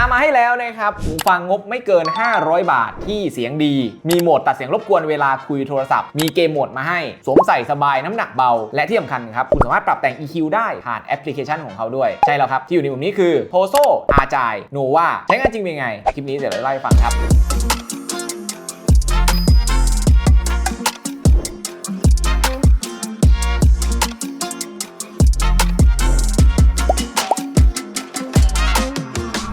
ามาให้แล้วนะครับหูฟังงบไม่เกิน 500 บาทที่เสียงดี มีโหมดตัดเสียงรบกวนเวลาคุยโทรศัพท์ มีเกมโหมดมาให้ สวมใส่สบายน้ำหนักเบา และที่สำคัญครับ คุณสามารถปรับแต่ง EQ ได้ผ่านแอปพลิเคชันของเขาด้วย ใช่แล้วครับ ที่อยู่ในมุมนี้คือ Pozo a j i Nova ใช้งานจริงเป็นไง คลิปนี้เดี๋ยวเราไล่ฟังครับ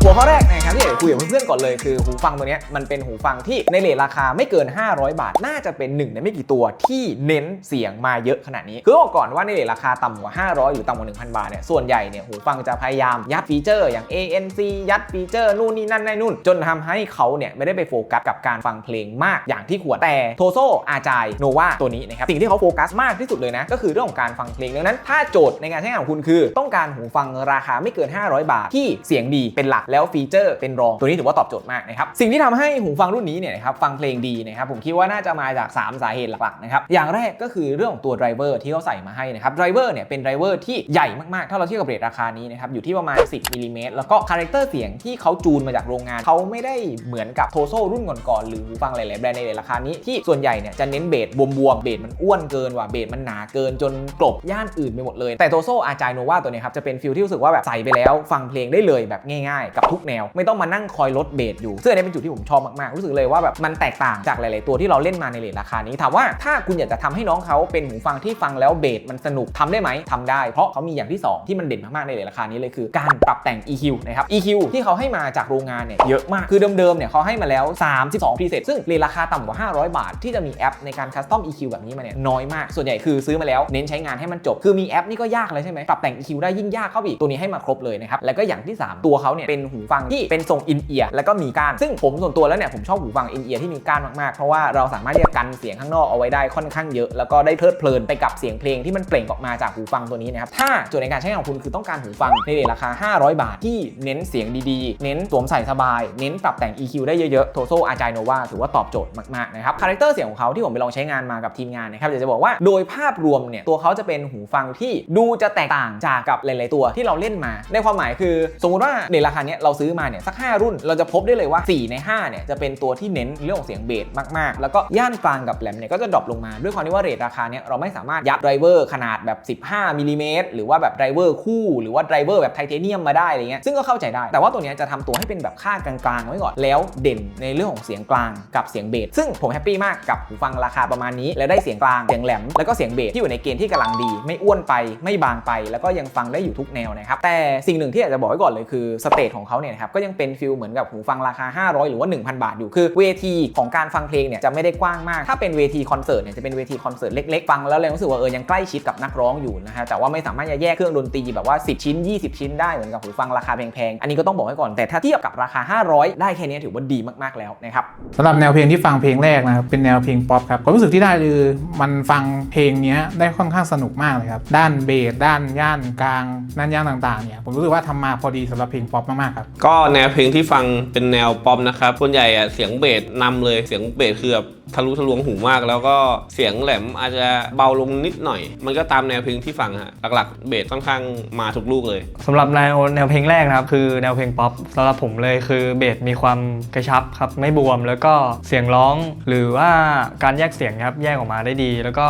หัวข้อแรกนะครับที่อยากจะคุยกับเพื่อนๆก่อนเลยคือหูฟังตัวนี้มันเป็นหูฟังที่ในเลทราคาไม่เกิน 500 บาท น่าจะเป็นหนึ่งในไม่กี่ตัวที่เน้นเสียงมาเยอะขนาดนี้คือบอกก่อนว่าในเลทราคาต่ำกว่า 500 หรือต่ำกว่า 1,000 บาทเนี่ยส่วนใหญ่เนี่ยหูฟังจะพยายามยัดฟีเจอร์อย่าง ANC ยัดฟีเจอร์นู่นนี่นั่นนั่นนู่น จนทำให้เขาเนี่ยไม่ได้ไปโฟกัสกับการฟังเพลงมากอย่างที่ควรแต่โทโซอาจายโนวาตัวนี้นะครับสิ่งที่เขาโฟกัสมากที่สุดเลยนะก็คือเรื่องของการฟังเพลงดังนั้น ถ้าโจทย์ในการใช้งานของคุณคือ ต้องการหูฟังราคาไม่เกิน 500 บาทที่เสียงดีเป็นหลักแแล้วฟีเจอร์เป็นรองตัวนี้ถือว่าตอบโจทย์มากนะครับสิ่งที่ทำให้หูฟังรุ่นนี้เนี่ยนะครับฟังเพลงดีนะครับผมคิดว่าน่าจะมาจาก 3 สาเหตุหลักๆนะครับอย่างแรกก็คือเรื่องของตัวไดรเวอร์ที่เขาใส่มาให้นะครับไดรเวอร์เนี่ยเป็นไดรเวอร์ที่ใหญ่มากๆ ถ้าเราเทียบกับเรทราคานี้นะครับอยู่ที่ประมาณ 10มิลลิเมตรแล้วก็คาแรคเตอร์เสียงที่เขาจูนมาจากโรงงานเขาไม่ได้เหมือนกับโทโซรุ่นก่อนๆหรือหูฟังหลายๆแบรนด์ในรทราคานี้ที่ส่วนใหญ่เนี่ยจะเน้นเบสบวมๆเบสมันอ้วนเกินว่ะเบสมันหนาเกินจนกลบย่านอื่นไปหมดเลย แต่โทโซอาจายโนวาตัวนี้ครับจะเป็นฟิลที่รู้สึกว่าแบบใส่ไปแล้ว ฟังเพลงได้เลยแบบง่ายๆ กับทุกแนว ไม่ต้องมานั่งคอยลดเบสอยู่ซึ่งอันนี้เป็นจุดที่ผมชอบมากๆ รู้สึกเลยว่าแบบมันแตกต่างจากหลาย ๆ ตัวที่เราเล่นมาในเรทราคานี้ถามว่าถ้าคุณอยากจะทำให้น้องเขาเป็นหูฟังที่ฟังแล้วเบสมันสนุกทำได้ไหมทำได้ เพราะเขามีอย่างที่สองที่มันเด่นมาก ๆ ในเรทราคานี้เลยคือการปรับแต่ง EQ นะครับ EQ ที่เขาให้มาจากโรงงานเนี่ยเยอะมากคือเดิม ๆ เนี่ยเขาให้มาแล้ว 32 preset ซึ่งเรทราคาต่ำกว่า 500 บาท ที่จะมีแอปในการคัสตอม EQ แบบนี้มาเนี่ยน้อยมากส่วนใหญ่คือซื้อมาแล้วเน้นใช้งานให้มันจบคือมีแอปนี่ก็ยากเลยใช่ไหมปรับแต่ง EQ ได้ยิ่งยากเข้าอีกตัวนี้ให้มาครบเลยนะครับแล้วก็อย่างที่ 3 ตัวเขาเนี่ยเป็นหูฟังที่เป็นทรงอินเอียร์แล้วก็มีก้าน ซึ่งผมส่วนตัวแล้วเนี่ยผมชอบหูฟังอินเอียร์ที่มีก้านมากๆ เพราะว่าเราสามารถที่จะกันเสียงข้างนอกเอาไว้ได้ค่อนข้างเยอะแล้วก็ได้เพลิดเพลินไปกับเสียงเพลงที่มันเปล่งออกมาจากหูฟังตัวนี้นะครับถ้าโจทย์ในการใช้งานของคุณคือต้องการหูฟังในเรทราคา 500 บาทที่เน้นเสียงดีๆ เน้นสวมใส่สบาย เน้นปรับแต่ง EQ ได้เยอะๆโทโซอาจายโนวาถือว่าตอบโจทย์มากๆนะครับคาแรคเตอร์เสียงของเขาที่ผมไปลองใช้งานมากับทีมงานนะครับอยากจะบอกว่าโดยภาพรวมเนี่ยตัวเขาจะเป็นหูฟังที่ดูจะแตกต่างจากกับหลาย ๆ ตัวที่เราเล่นมาในความหมายคือ สมมุติว่าในราคาเนี้ยเราซื้อมาเนี่ยสัก 5 รุ่น เราจะพบได้เลยว่า 4 ใน5เนี่ยจะเป็นตัวที่เน้นเรื่องของเสียงเบสมากๆ แล้วก็ย่านกลางกับแหลมเนี่ยก็จะดรอปลงมาด้วยความที่ว่าเรทราคาเนี้ยเราไม่สามารถยัดไดรเวอร์ขนาดแบบ 15มิลลิเมตรหรือว่าแบบไดรเวอร์คู่หรือว่าไดรเวอร์แบบไทเทเนียมมาได้อะไรเงี้ยซึ่งก็เข้าใจได้ แต่ว่าตัวเนี้ยจะทำตัวให้เป็นแบบค่ากลางๆไว้ก่อนแล้วเด่นในเรื่องของเสียงกลางกับเสียงเบสซึ่งผมแฮปปี้มากกับหูฟังราคาประมาณนี้ และได้เสียงกลางเสียงแหลมแล้วก็เสียงเบสที่อยู่ในเกณฑ์ที่กำลังดี ไม่อ้วนไปไม่บางไป แล้วก็ยังฟังได้อยู่ทุกแนวนะครับแต่สิ่งหนึ่งที่อยากจะบอกไว้ก่อนเลยคือสเตจของเขาเนี่ยนะครับก็ยังเป็นฟิลเหมือนกับหูฟังราคา 500 หรือว่า 1,000 บาทอยู่คือเวทีของการฟังเพลงเนี่ยจะไม่ได้กว้างมาก ถ้าเป็นเวทีคอนเสิร์ตเนี่ยจะเป็นเวทีคอนเสิร์ตเล็กๆ ฟังแล้วเลยรู้สึกว่าเออยังใกล้ชิดกับนักร้องอยู่นะฮะแต่ว่าไม่สามารถจะแยกเครื่องดนตรีแบบว่า 10 ชิ้น 20 ชิ้นได้เหมือนกับหูฟังราคาแพงๆอันนี้ก็ต้องบอกไว้ก่อนแต่ถ้าเทียบกับราคา 500 ได้แค่นี้ถือว่าดีมากๆแล้วนะครับสำหรับแนวเพลงที่ฟังเพลงแรกนะครับเป็นแนวเพลงป๊อปครับความรู้สึกที่ได้คือมันฟังเพลงนี้ได้ค่อนข้างสนุกมากเลยครับด้านเบสด้านย่านกลางด้านย่านต่างๆเนี่ยผมรู้สึกว่าทำมาพอดีสำหรับเพลงป๊อปมากๆครับก็แนวเพลงที่ฟังเป็นแนวป๊อปนะครับส่วนใหญ่อะเสียงเบสนำเลยเสียงเบสคือแบบ ทะลุทะลวงหูมาก แล้วก็เสียงแหลมอาจจะเบาลงนิดหน่อย มันก็ตามแนวเพลงที่ฟังฮะหลักๆเบสค่อนข้างมาทุกลูกเลยสำหรับแนวแนวเพลงแรกนะครับคือแนวเพลงป๊อปสำหรับผมเลยคือเบสมีความกระชับครับไม่บวม แล้วก็เสียงร้องหรือว่าการแยกเสียงครับแยกออกมาได้ดี แล้วก็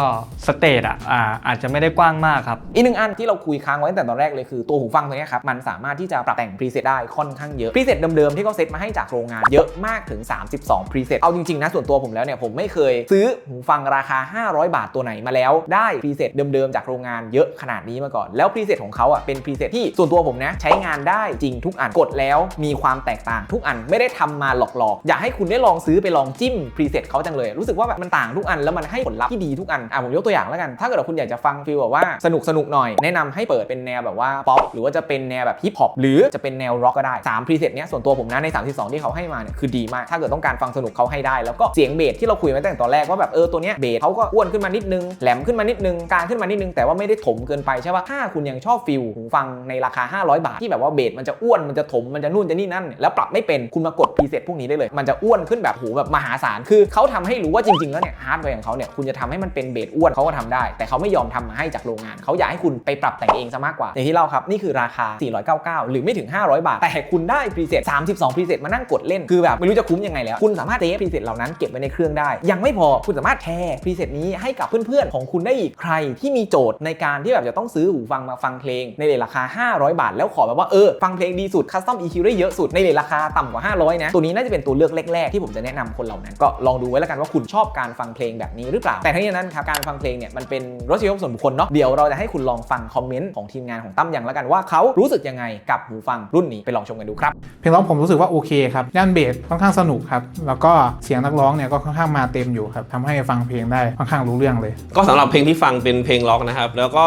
สเตจอะอ่าอาจจะไม่ได้กว้างมากครับอีกหนึ่งอันที่เราคุยค้างไว้ตั้งแต่ตอนแรกเลยคือตัวหูฟังตัวเนี้ยครับมันสามารถที่จะปรับแต่งพรีเซตได้ค่อนข้างเยอะพรีเซตเดิมๆที่เขาเซตมาให้จากโรงงานเยอะมากถึง 32พรีเซตเอาจริงๆนะส่วนตัวผมแล้วเนี่ยผมไม่เคยซื้อหูฟังราคา 500 บาทตัวไหนมาแล้ว ได้พรีเซตเดิมๆจากโรงงานเยอะขนาดนี้มาก่อน แล้วพรีเซตของเขาอะเป็นพรีเซตที่ส่วนตัวผมนะใช้งานได้จริงทุกอันกดแล้ว มีความแตกต่างทุกอันไม่ได้ทำมาหลอกๆ อยากให้คุณได้ลองซื้อไปลองจิ้มพรีเซตเขาจังเลย รู้สึกว่าแบบมันต่างทุกอันแล้วมันให้ผลลัพธ์ที่ดีทุกอันอะผมยกตัวอย่างแล้วกัน ถ้าเกิดว่าคุณอยากจะฟังฟีลแบบว่าสนุกสนุกหน่อยแนะนำให้เปิดเป็นแนวแบบว่าป๊อปหรือว่าจะเป็นแนวแบบฮิปฮอปหรือจะเป็นแนวร็อกก็ได้3พรีเซตเนี้ยส่วนตัวผมนะใน 32 ที่เขาให้มาเนี่ยคือดีมากถ้าเกิดต้องการฟังสนุกเขาให้ได้ แล้วก็เสียงเบสที่เราคุยมาตั้งแต่ตอนแรกว่าแบบเออตัวเนี้ยเบสเขาก็อ้วนขึ้นมานิดนึงแหลมขึ้นมานิดนึงกลางขึ้นมานิดนึงแต่ว่าไม่ได้ถมเกินไปใช่ป่ะถ้าคุณยังชอบฟิลหูฟังในราคา 500 บาท ที่แบบว่าเบสมันจะอ้วนมันจะถมมันจะนู่นจะนี่นั่นแล้วปรับไม่เป็นคุณมากดพรีเซ็ตพวกนี้ได้เลย มันจะอ้วนขึ้นแบบโหแบบมหาศาลคือเขาทำให้รู้ว่าจริงๆแล้วเนี่ยฮาร์ดแวร์ของเขาเนี่ยคุณจะทำให้มันเป็นเบสอ้วนเขาก็ทำได้ แต่เขาไม่ยอมทำมาให้จากโรงงานเขาอยากให้คุณไปปรับแต่งเองซะมากกว่าอย่างที่เล่าครับนี่คือราคา 499 หรือไม่ถึง 500 บาท แต่คุณได้พรีเซต32พรีเซตมานั่งกดเล่นคือแบบไม่รู้จะคุ้มยังไงแล้วคุณสามารถเซฟพรีเซตเหล่านั้นเก็บไว้ในเครื่องได้ยังไม่พอคุณสามารถแชร์พรีเซตนี้ให้กับเพื่อนๆ ของคุณได้อีกใครที่มีโจทย์ในการที่แบบจะต้องซื้อหูฟังมาฟังเพลงในเรทราคา 500 บาท แล้วขอแบบว่าเออฟังเพลงดีสุดคัสตอม EQ ได้เยอะสุดในเรทราคาต่ำกว่า 500 นะ ตัวนี้น่าจะเป็นตัวเลือกแรกๆที่ผมจะแนะนำคนเหล่านั้น ก็ลองดูไว้แล้วกันว่าคุณชอบการฟังเพลงแบบนี้หรือเปล่าแต่ทั้งนี้นั้นครับการฟังเพลงเนี่ยมันเป็นรสนิยมส่วนบุคคลเนาะเดี๋ยวเราจะให้คุณลองฟังคอมเมนต์ของทีมงานของตั้มยังแล้วกันว่าเขารู้สึกยังไงกับหูฟังรุ่นนี้ไปลองชมกันดูครับเพลงร้องผมรู้สึกว่าโอเคครับย่านเบสค่อนข้างสนุกครับแล้วก็เสียงนักร้องเนี่ยก็ค่อนข้างมาเต็มอยู่ครับทำให้ฟังเพลงได้ค่อนข้างรู้เรื่องเลย ก็สำหรับเพลงที่ฟังเป็นเพลงล็อกนะครับ แล้วก็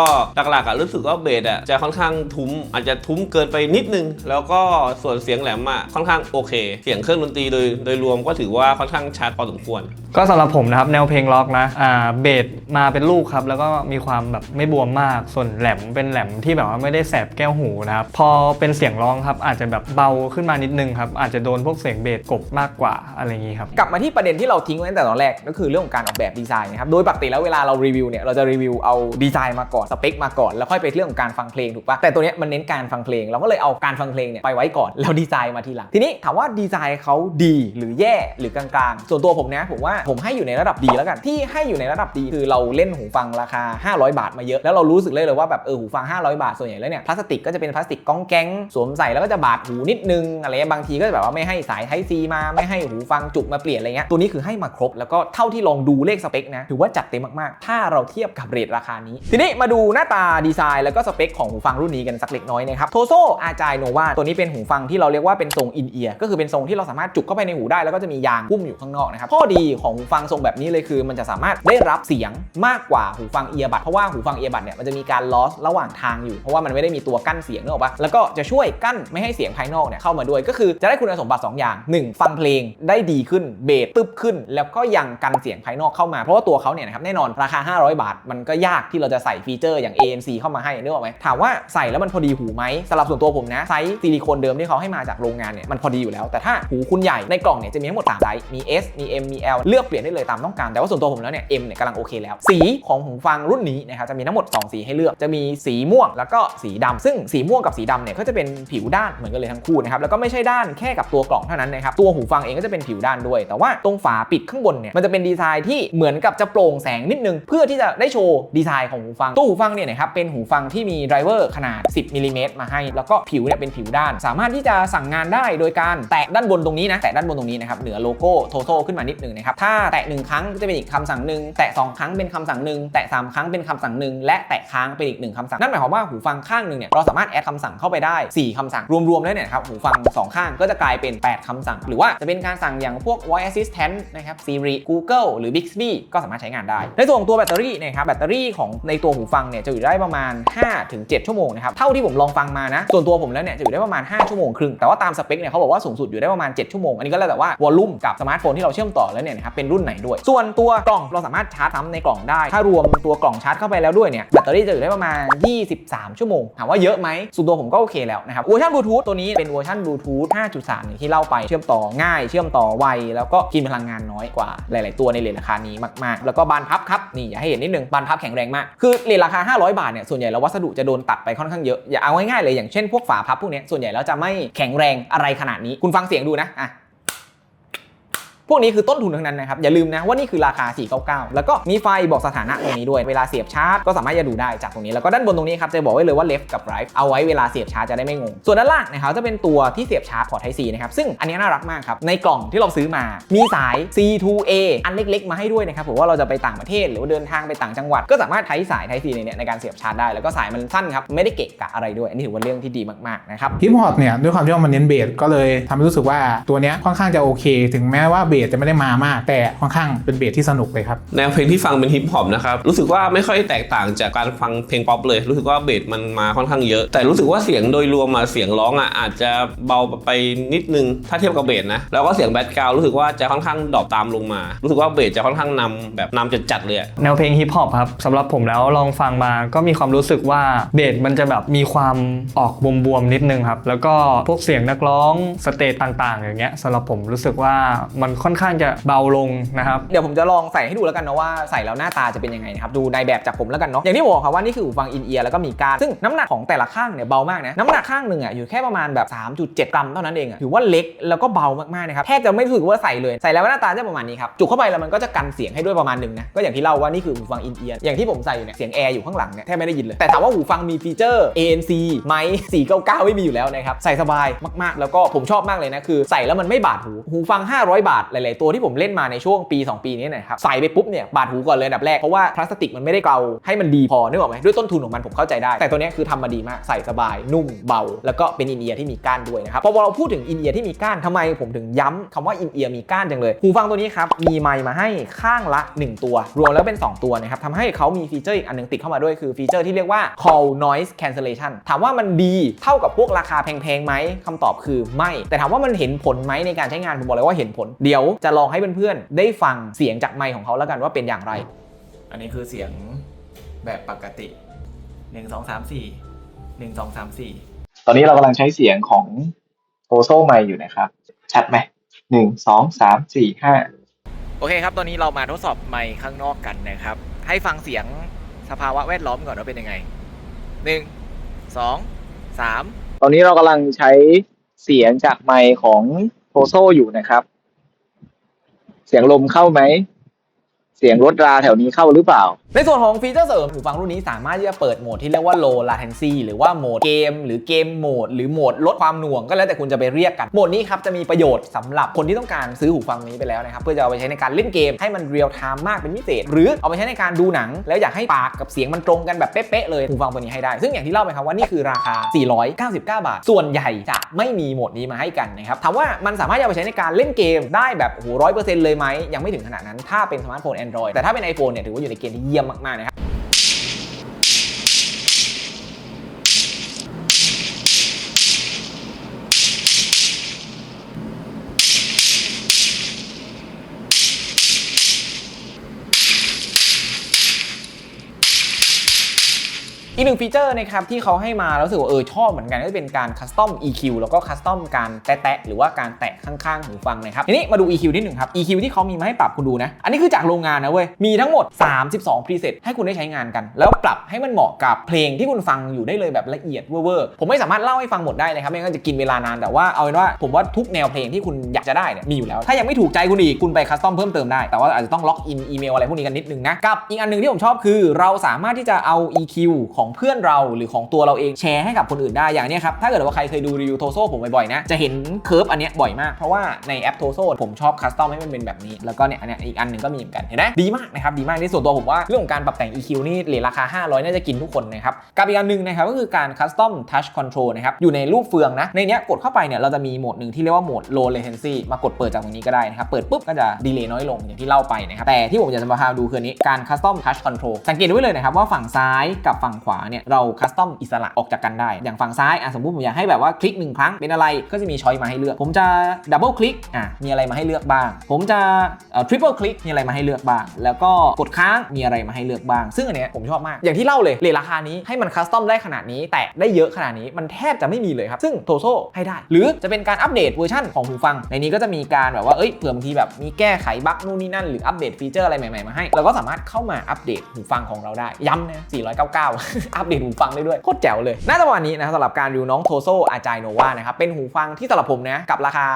หลักๆอะรู้สึกว่าเบสอะจะค่อนข้างทุ้ม อาจจะทุ้มเกินไปนิดนึง แล้วก็ส่วนเสียงแหลมอะค่อนข้างโอเค เสียงเครื่องดนตรีโดยโดยรวมก็ถือว่าค่อนข้างชัดพอสมควร ก็สำหรับผมนะครับ แนวเพลงล็อกนะอ่าเบสมาเป็นลูกครับ แล้วก็มีความแบบไม่บวมมาก ส่วนแหลมเป็นแหลมที่แบบว่าไม่ได้แสบแก้วหูนะครับ พอเป็นเสียงร้องครับ อาจจะแบบเบาขึ้นมานิดนึงครับ อาจจะโดนพวกเสียงเบสกบมากกว่าอะไรอย่างนี้ครับ กลับมาที่ประเด็นที่เราทิ้งไว้ตั้งแต่ตอนแรกก็คือเรื่องของการออกแบบดีไซน์นะครับโดยปกติแล้วเวลาเรารีวิวเนี่ยเราจะรีวิวเอาดีไซน์มาก่อนสเปคมาก่อนแล้วค่อยไปเรื่องของการฟังเพลงถูกปะแต่ตัวเนี้ยมันเน้นการฟังเพลงเราก็เลยเอาการฟังเพลงเนี่ยไปไว้ก่อนแล้วดีไซน์มาทีหลังทีนี้ถามว่าดีไซน์เขาดีหรือแย่หรือกลางๆ ส่วนตัวผมนะผมว่าผมให้อยู่ในระดับดีแล้วกันที่ให้อยู่ในระดับดีคือเราเล่นหูฟังราคา 500 บาทมาเยอะแล้วเรารู้สึกเลยเลยว่าแบบเออหูฟัง 500 บาทส่วนใหญ่แล้วเนี่ยพลาสติกก็จะเป็นพลาสติกก้องแก๊งสวมใส่แล้วก็จะบาดหูนิดนึงอะไรบางทีก็จะแบบว่าไม่ให้สายไทซีมาไม่ให้หูฟังจุกมาเปลี่ยนอะไรเงี้ยตัวนี้คือให้มาครบ แล้วก็เท่าที่ลองดูเลขสเปคนะถือว่าจัดเต็มมากๆ ถ้าเราเทียบกับเรทราคานี้ ทีนี้มาดูหน้าตาดีไซน์แล้วก็สเปคของหูฟังรุ่นนี้กันสักเล็กน้อยนะครับโทโซอาจายโนวาตัวนี้เป็นหูฟังที่เราเรียกว่าเป็นทรงอินเอียร์ก็คือเป็นทรงที่เราสามารถจุกเข้าไปในหูได้แล้วก็จะมียางหุ้มอยู่ข้างนอกนะครับข้อดีของหูฟังทรงแบบนี้เลยคือ มันจะสามารถได้รับเสียงมากกว่าหูฟังเอียบัดเพราะว่าหูฟังเอียบัดเนี่ยมันจะมีการลอสระหว่างทางอยู่เพราะว่ามันไม่ได้มีตัวกั้นเสียงนึกออกปะแล้วก็จะช่วยกั้นไม่ให้เสียงภายนอกเนี่ยเข้ามาด้วยก็คือจะได้คุณสมบัติ 2 อย่าง 1 ฟังเพลงได้ดีขึ้นเบสตึบขึ้นแล้วก็ยังกันเสียงภายนอกเข้ามาเพราะว่าตัวเขาเนี่ยนะครับแน่นอนราคา 500 บาท มันก็ยากที่เราจะใส่ฟีเจอร์อย่าง ANC เข้ามาให้นึกออกไหมถามว่าใส่แล้วมันพอดีหูไหมสำหรับส่วนตัวผมนะไซส์ซิลิโคนเดิมที่เขาให้มาจากโรงงานเนี่ยมันพอดีอยู่แล้ว แต่ถ้าหูคุณใหญ่ในกล่องเนี่ยจะมีทั้งหมด3ไซส์มี S มี M มี L เลือกเปลี่ยนได้เลยตามต้องการแต่ว่าส่วนตัวผมแล้วเนี่ย M เนี่ยกำลังโอเคแล้ว สีของหูฟังรุ่นนี้นะครับจะมีทั้งหมด 2 สีให้เลือกจะมีสีม่วงแล้วก็สีดำซึ่งสีม่วงกับสีดำเนี่ยก็จะเป็นผิวด้านเหมือนกันเลยทั้งคู่นะครับแล้วก็ไม่ใช่ด้านแค่กับตัวกล่องเท่านั้นนะครับตัวหูฟังเองก็จะเป็นผิวด้านด้วย แต่ว่าตรงฝาปิดข้างบนเนี่ยมันจะเป็นดีไซน์ที่เหมือนกับจะโปร่งแสงนิดนึง เพื่อที่จะได้โชว์ดีไซน์ของหูฟังตัวหูฟังเนี่ยนะครับเป็นหูฟังที่มีไดรเวอร์ขนาด 10มิลลิเมตรมาให้ แล้วก็ผิวเนี่ยเป็นผิวด้าน สามารถที่จะสั่งงานได้โดยการแตะด้านบนตรงนี้นะแตะด้านบนตรงนี้นะครับเหนือโลโก้โทโซขึ้นมานิดนึงนะครับถ้าแตะหนึ่งครั้งจะเป็นอีกคำสั่งหนึ่งแตะสองครั้งเป็นคำสั่งหนึ่งแตะสามครั้งเป็นคำสั่งหนึ่งและแตะค้างเป็นอีกหนึ่งคำสั่งนั่นหมายความว่าหูฟังข้างหนึ่งเนี่ยเราสามารถแอดคำสั่งเข้าไปได้ 4คำสั่งรวมๆแล้วเนี่ยครับหูฟัง 2 ข้างก็จะกลายเป็น 8คำสั่ง หรือว่าจะเป็นการสั่งอย่างพวก voice assistant นะครับ Siri Google หรือ Bixby ก็สามารถใช้งานได้ ในส่วนของตัวแบตเตอรี่นะครับแบตเตอรี่ของในตัวหูฟังเนี่ยจะอยู่ได้ประมาณ 5-7 ชั่วโมงนะครับเท่าที่ผมลองฟังมานะส่วนตัวผมแล้วเนี่ยจะอยู่ได้ประมาณ 5 ชั่วโมงครึ่งแต่ว่าตามสเปคเนี่ยเขาบอกว่าสูงสุดอยู่ได้ประมาณ 7 ชั่วโมงอันนี้ก็แล้วแต่ว่าวอลลุ่มกับสมาร์ทโฟนที่เราเชื่อมต่อแล้วเนี่ยนะครับเป็นรุ่นไหนด้วย ส่วนตัวกล่องเราสามารถชาร์จซ้ำในกล่องได้ ถ้ารวมตัวกล่องชาร์จเข้าไปแล้วด้วยเนี่ยแบตเตอรี่จะอยู่ได้ประมาณ 23 ชั่วโมงถามว่าเยอะไหมส่วนตัวผมก็โอเคแล้วนะครับเวอร์ชันบลูทูธตัวนี้เป็นเวอร์ชันบลูทูธ5.3ที่เล่าไปเชื่อมต่อง่าย เชื่อมต่อไวแล้วก็กินพลังงานน้อยกว่าหลาย ๆ ตัวในเหรียญราคานี้มาก ๆ แล้วก็บานพับครับนี่อย่าให้เห็นนิดนึงบานพับแข็งแรงมากคือเหรียญราคา 500 บาทเนี่ยส่วนใหญ่แล้ววัสดุจะโดนตัดไปค่อนข้างเยอะอย่าเอาง่ายๆเลยอย่างเช่นพวกฝาพับพวกนี้ส่วนใหญ่แล้วจะไม่แข็งแรงอะไรขนาดนี้คุณฟังเสียงดูนะอะ พวกนี้คือต้นทุนทั้งนั้นนะครับ อย่าลืมนะว่านี่คือราคา 499 แล้วก็มีไฟบอกสถานะตรงนี้ด้วย เวลาเสียบชาร์จก็สามารถจะดูได้จากตรงนี้ แล้วก็ด้านบนตรงนี้ครับจะบอกไว้เลยว่า left กับ right เอาไว้เวลาเสียบชาร์จจะได้ไม่งง ส่วนด้านล่างนะครับจะเป็นตัวที่เสียบชาร์จพอร์ต Type C นะครับซึ่งอันนี้น่ารักมากครับในกล่องที่เราซื้อมามีสาย C2A อันเล็ก ๆ มาให้ด้วยนะครับผมว่าเราจะไปต่างประเทศหรือว่าเดินทางไปต่างจังหวัด ก็สามารถใช้สาย Type C ในเนี้ในการเสียบชาร์จได้แล้วก็สายมันสั้นครับไม่ได้เกะกะอะไรด้วยอันนี้ถือว่าเรื่องที่ดีมากๆนะครับฮิปฮอปเนี่ยด้วยความที่ว่ามันเน้นเบสก็เลยทำให้รู้สึกว่าตัวเนี้ยค่อนข้างจะโอเค ถึงแม้ว่าเบสจะไม่ได้มามาก แต่ค่อนข้างเป็นเบสที่สนุกเลยครับแนวเพลงที่ฟังเป็นฮิปฮอปนะครับรู้สึกว่าไม่ค่อยแตกต่างจากการฟังเพลงป๊อปเลย รู้สึกว่าเบสมันมาค่อนข้างเยอะ แต่รู้สึกว่าเสียงโดยรวมอะเสียงร้องอะอาจจะเบาไปนิดนึงถ้าเทียบกับเบสนะแล้วก็เสียงแบทกราวรู้สึกว่าจะค่อนข้างดรอปตามลงมา รู้สึกว่าเบสจะค่อนข้างนำแบบนำจัดๆเลยอะแนวเพลงฮิปฮอปครับสำหรับผมแล้วลองฟังมาก็มีความรู้สึกว่าเบสมันจะแบบมีความออกบวมๆนิดนึงครับแล้วก็พวกเสียงนักร้องสเตจต่างๆ อย่างเงี้ยสำหรับผมรู้สึกว่ามันค่อนข้างจะเบาลงนะครับเดี๋ยวผมจะลองใส่ให้ดูแล้วกันนะว่าใส่แล้วหน้าตาจะเป็นยังไงนะครับดูในแบบจากผมแล้วกันเนาะอย่างที่บอกครับว่านี่คือหูฟังอินเอียร์แล้วก็มีการซึ่งน้ำหนักของแต่ละข้างเนี่ยเบามากนะน้ำหนักข้างหนึ่งอะอยู่แค่ประมาณแบบ 3.7 กรัมเท่านั้นเองอะถือว่าเล็กแล้วก็เบามากๆนะครับแทบจะไม่รู้สึกว่าใส่เลยใส่แล้วหน้าตาจะประมาณนี้ครับจุกเข้าไปแล้วมันก็จะกันเสียงให้ด้วยประมาณหนึ่งนะก็อย่างที่เล่าว่านี่คือหูฟังอินเอียร์อย่างที่ผมใส่อยู่เนี่ยเสียงแอร์อยู่ข้างหลังเนี่ยแทบไม่ได้ยินเลยแต่ถามว่าหูฟังมีฟีเจอร์ ANC ไหม499 ไม่มีอยู่แล้วนะครับใส่สบายมากๆ แล้วก็ผมชอบมากเลยนะคือ ใส่แล้วมันไม่บาดหูหูฟัง 500 บาทหลายๆตัวที่ผมเล่นมาในช่วงปี 2 ปีนี้นะครับใส่ไปปุ๊บเนี่ยบาดหูก่อนเลยดับแรกเพราะว่าพลาสติกมันไม่ได้เกาให้มันดีพอนึกออกไหมด้วยต้นทุนของมันผมเข้าใจได้ แต่ตัวนี้คือทำมาดีมากใส่สบายนุ่มเบา แล้วก็เป็นอินเอียร์ที่มีก้านด้วยนะครับพอเราพูดถึงอินเอียร์ที่มีก้านทำไมผมถึงย้ำคำว่าอินเอียร์มีก้านจังเลยหูฟังตัวนี้ครับมีไมค์มาให้ข้างละ 1 ตัว รวมแล้วเป็น 2 ตัวนะครับทำให้เขามีฟีเจอร์อีกอันหนึงติดเข้ามาด้วยคือฟีเจอร์ที่เรียกว่า call noise cancellation ถามว่ามันดีเท่ากับพวกราคาแพงๆไหมคำตอบคือไม่ แต่ถามว่ามันเห็นผลไหมในการใช้งานผมบอกเลยว่าเห็นผลเดี๋ยวจะลองให้เพื่อนๆ ได้ฟังเสียงจากไมค์ของเขาแล้วกันว่าเป็นอย่างไร อันนี้คือเสียงแบบปกติ 1 2 3 4 1 2 3 4 ตอนนี้เรากำลังใช้เสียงของโ o โซไมอยู่นะครับ ชัดไหมหนึ่งสองสามสี่ห้าโอเคครับ ตอนนี้เรามาทดสอบไมค์ข้างนอกกันนะครับ ให้ฟังเสียงสภาวะแวดล้อมก่อนว่าเป็นยังไง1 2 3ตอนนี้เรากำลังใช้เสียงจากไมค์ของโ o โซอยู่นะครับ เสียงลมเข้าไหม เสียงรถราแถวนี้เข้าหรือเปล่า ในส่วนของฟีเจอร์เสริมหูฟังรุ่นนี้สามารถที่จะเปิดโหมดที่เรียกว่า low latency หรือว่าโหมดเกม หรือเกมโหมด หรือโหมดลดความหน่วงก็แล้วแต่คุณจะไปเรียกกัน โหมดนี้ครับจะมีประโยชน์สำหรับคนที่ต้องการซื้อหูฟังนี้ไปแล้วนะครับเพื่อจะเอาไปใช้ในการเล่นเกมให้มันเรียลไทม์มากเป็นพิเศษ หรือเอาไปใช้ในการดูหนัง แล้วอยากให้ปากกับเสียงมันตรงกันแบบเป๊ะๆเลยหูฟังตัวนี้ให้ได้ ซึ่งอย่างที่เล่าไปครับว่านี่คือราคา 499 บาท ส่วนใหญ่จะไม่มีโหมดนี้มาให้กันนะครับถามว่ามันสามารถจะเอาไปใช้ในการเล่นเกมได้แบบโอ้โหร้อยเปอร์เซ็นต์เลยไหมยังไม่ถึงขนาดนั้นถ้าเป็นสมาร์ทโฟน Android แต่ถ้าเป็น iPhone เนี่ยถือว่าอยู่ในเกณฑ์ที่เยี่ยมยมมากๆนะครับ อีกหนึ่งฟีเจอร์นะครับที่เขาให้มาแล้วรู้สึกว่าเออชอบเหมือนกันก็จะเป็นการคัสตอม EQ แล้วก็คัสตอมการแตะหรือว่าการแตะข้างๆหูฟังนะครับทีนี้มาดู EQ นิดหนึ่งครับ EQ ที่เขามีมาให้ปรับคุณดูนะ อันนี้คือจากโรงงานนะเว้ยมีทั้งหมด 32 preset ให้คุณได้ใช้งานกัน แล้วปรับให้มันเหมาะกับเพลงที่คุณฟังอยู่ได้เลยแบบละเอียดเวอร์ผมไม่สามารถเล่าให้ฟังหมดได้นะครับไม่งั้นจะกินเวลานานแต่ว่าเอาเป็นว่าผมว่าทุกแนวเพลงที่คุณอยากจะได้เนี่ยมีอยู่แล้ว ถ้ายังไม่ถูกใจคุณอีกคุณไปคัสตอมเพิ่มเติมได้แต่ว่าอาจจะต้องล็อกอินอีเมลอะไรพวกนี้กันนิดนึงนะกับอีกอันหนึงที่ผมชอบคือ เราสามารถที่จะเอา EQ ของเพื่อนเราหรือของตัวเราเองแชร์ให้กับคนอื่นได้อย่างนี้ครับถ้าเกิดว่าใครเคยดูรีวิวโทโซผมบ่อยๆนะจะเห็นเคิร์ฟอันนี้บ่อยมากเพราะว่าในแอปโทโซผมชอบคัสตอมให้มันเป็นแบบนี้ แล้วก็เนี่ยอันนี้อีกอันหนึ่งก็มีเหมือนกันเห็นไหมดีมากนะครับดีมากในส่วนตัวผมว่าเรื่องของการปรับแต่ง EQ นี่เหรียญราคา 500 น่าจะกินทุกคนนะครับกับอีกอันหนึ่งนะครับก็คือการคัสตอมทัชคอนโทรลนะครับอยู่ในรูปเฟืองนะในนี้กดเข้าไปเนี่ยเราจะมีโหมดหนึ่งที่เรียกว่าโหมด low latency มากดเปิดจากตรงนี้ก็ได้นะครับเปิดปุ๊บก็จะดีเลย์น้อยลงอย่างที่เล่าไปนะครับแต่ที่ผมอยากจะมาพาดูคืออนนี้การคัสตอมทัชคอนโทรลสังเกตไว้เลยนะครับว่าฝั่งซ้ายกับฝั่งขวาเนี่ยเราคัสตอมอิสระออกจากกันได้ อย่างฝั่งซ้ายอะสมมติผมอยากให้แบบว่าคลิกหนึ่งครั้งเป็นอะไรก็จะมีช้อยมาให้เลือก ผมจะดับเบิลคลิกอะมีอะไรมาให้เลือกบ้าง ผมจะทริปเปิลคลิกมีอะไรมาให้เลือกบ้าง แล้วก็กดค้างมีอะไรมาให้เลือกบ้าง ซึ่งอันเนี้ยผมชอบมาก อย่างที่เล่าเลยเลทราคานี้ให้มันคัสตอมได้ขนาดนี้ แต่ได้เยอะขนาดนี้มันแทบจะไม่มีเลยครับ ซึ่งโทโซให้ได้ หรือจะเป็นการอัปเดตเวอร์ชันของหูฟัง ในนี้ก็จะมีการแบบว่าเอ้ยเผื่อบางทีแบบมีแก้ไขบั๊กนู่นนี่นั่นหรืออัปเดตฟีเจอร์อะไรใหม่ๆมาให้เราก็สามารถเข้ามาอัปเดตหูฟังของเราได้ย้ำนะ499อัปเดตหูฟังได้ด้วยโคตรแจ๋วเลยน่าจะวันนี้นะสำหรับการรีวิวน้องโทโซอาจายโนวานะครับเป็นหูฟังที่สำหรับผมนะกับราคา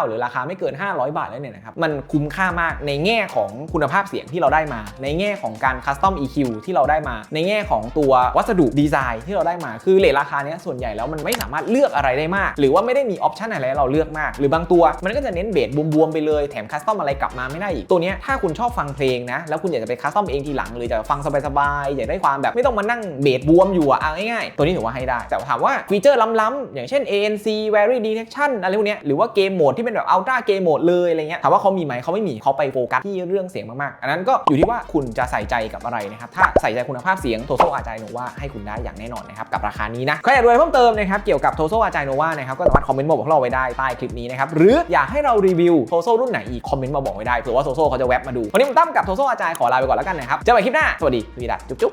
499 หรือราคาไม่เกิน 500 บาทแล้วเนี่ยนะครับมันคุ้มค่ามากในแง่ของคุณภาพเสียงที่เราได้มา ในแง่ของการคัสตอม EQ ที่เราได้มา ในแง่ของตัววัสดุดีไซน์ที่เราได้มาคือเลทราคาเนี้ยส่วนใหญ่แล้วมันไม่สามารถเลือกอะไรได้มาก หรือว่าไม่ได้มีออปชันอะไรให้เราเลือกมาก หรือบางตัวมันก็จะเน้นเบสบวมๆไปเลยแถมคัสตอมอะไรกลับมาไม่ได้อีกตัวเนี้ยถ้าคุณชอบฟังเพลงนะแล้วคุณอยากจะไปคัสตอมเองทีหลังหรือจะฟังสบายๆอยากได้ความแบบไม่ต้องมานั่งเบสบวมอยู่อะเอาง่ายๆตัวนี้ถือว่าให้ได้ แต่ถามว่าฟีเจอร์ล้ำๆอย่างเช่น ANC Vary Detection อะไรพวกเนี้ยหรือว่าเกมโหมดที่เป็นแบบ Ultra เกมโหมดเลยอะไรเงี้ยถามว่าเขามีไหมเขาไม่มีเขาไปโฟกัสที่เรื่องเสียงมากๆ อันนั้นก็อยู่ที่ว่าคุณจะใส่ใจกับอะไรนะครับถ้าใส่ใจคุณภาพเสียงโทโซอาจายโนวาให้คุณได้อย่างแน่นอนนะครับกับราคานี้นะใครอยากรู้อะไรเพิ่มเติมนะครับเกี่ยวกับโทโซอาจายโนวานะครับก็สามารถคอมเมนต์มาบอกเราไว้ได้ใต้คลิปนี้นะครับหรืออยากให้เรารีวิวโทโซรุ่นไหนอีกคอมเมนต์มาบอกไว้ได้เผื่อว่าโทโซเขาจะแวบมาดูวันนี้ผมตั้มกับโทโซอาจายขอลาไปก่อนแล้วกันนะครับเจอกันคลิปหน้าสวัสดีวีดัจุ๊บ